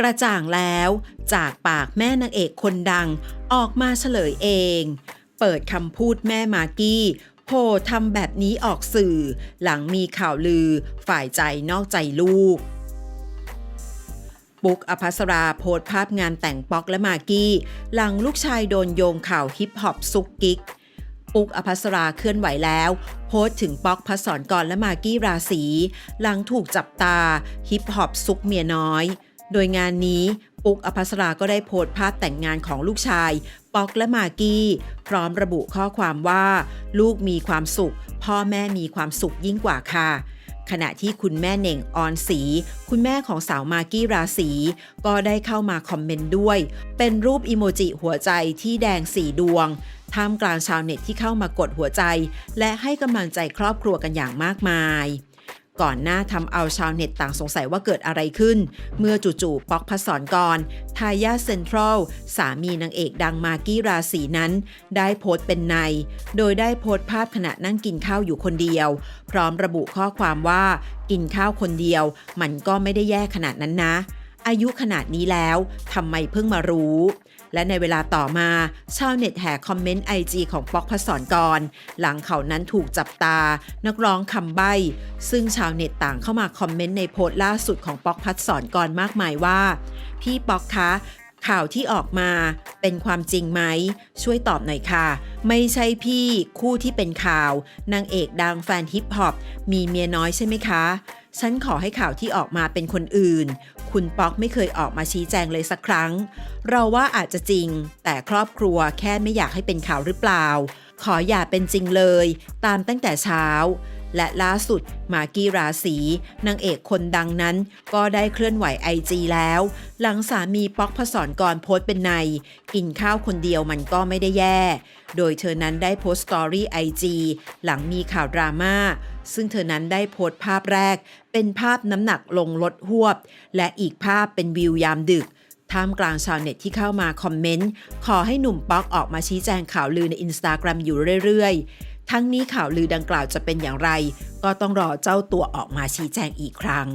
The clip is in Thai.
กระจ่างแล้วจากปากแม่นางเอกคนดังออกมาเฉลยเอง เปิดคำพูดแม่มากกี้โพทำแบบนี้ออกสื่อ หลังมีข่าวลือฝ่ายใจนอกใจลูกปุ๊กอภัสราโพสภาพงานแต่งป๊อกและมากกี้ หลังลูกชายโดนโยงข่าวฮิปฮอปซุกกิกปุ๊กอภัสราเคลื่อนไหวแล้ว โพสถึงป๊อกพศรกรและมากกี้ราศีหลังถูกจับตาฮิปฮอปซุกเมียน้อย โดยงานนี้ปุ๊กอภัสราก็ได้โพสต์ภาพแต่งงานของลูกชาย ป๊อกและมากกี้ พร้อมระบุข้อความว่า ลูกมีความสุข พ่อแม่มีความสุขยิ่งกว่าค่ะ ขณะที่คุณแม่เน่งออนสี คุณแม่ของสาวมากกี้ราศีก็ได้เข้ามาคอมเมนต์ด้วย เป็นรูปอิโมจิหัวใจที่แดงสีดวงท่ามกลางชาวเน็ตที่เข้ามากดหัวใจ และให้กำลังใจครอบครัวกันอย่างมากมาย ก่อนหน้าทำเอาชาวเน็ตต่างสงสัยว่าเกิดอะไรขึ้น เมื่อจู่ๆป๊อกพัศรกรทายาเซ็นทรัล สามีนางเอกดังมากี้ราศีนั้น ได้โพสต์เป็นใน โดยได้โพสต์ภาพขณะนั่งกินข้าวอยู่คนเดียว พร้อมระบุข้อความว่ากินข้าวคนเดียว มันก็ไม่ได้แย่ขนาดนั้นนะ อายุขนาดนี้แล้วทำไมเพิ่งมารู้ และในเวลาต่อมาชาวเน็ตแห่คอมเมนต์ไอจีของป๊อกพัศรกร หลังเขานั้นถูกจับตา นักร้องคำใบ้ ซึ่งชาวเน็ตต่างเข้ามาคอมเมนต์ในโพสต์ล่าสุดของป๊อกพัศรกรมากมายว่า พี่ป๊อกคะ ข่าวที่ออกมาเป็นความจริงไหม ช่วยตอบหน่อยค่ะ ไม่ใช่พี่คู่ที่เป็นข่าวนางเอกดังแฟนฮิปฮอปมีเมียน้อยใช่ไหมคะ ฉันขอให้ข่าวที่ออกมาเป็นคนอื่น คุณป๊อกไม่เคยออกมาชี้แจงเลยสักครั้ง เราว่าอาจจะจริง แต่ครอบครัวแค่ไม่อยากให้เป็นข่าวหรือเปล่า ขออย่าเป็นจริงเลย ตามตั้งแต่เช้า และล่าสุดมากกี้ราศีนางเอกคนดังนั้น ก็ได้เคลื่อนไหวไอจีแล้ว หลังสามีป๊อกผสรกรโพสเป็นใน กินข้าวคนเดียวมันก็ไม่ได้แย่ โดยเธอนั้นได้โพสต์สตอรี่ไอจีหลังมีข่าวดราม่าซึ่งเธอนั้นได้โพสต์ภาพแรก เป็นภาพน้ำหนักลงลดหวบ และอีกภาพเป็นวิวยามดึก ท่ามกลางชาวเน็ตที่เข้ามาคอมเมนต์ ขอให้หนุ่มป๊อกออกมาชี้แจงข่าวลือในอินสตาแกรมอยู่เรื่อยๆ ทั้งนี้ข่าวลือดังกล่าวจะเป็นอย่างไร ก็ต้องรอเจ้าตัวออกมาชี้แจงอีกครั้ง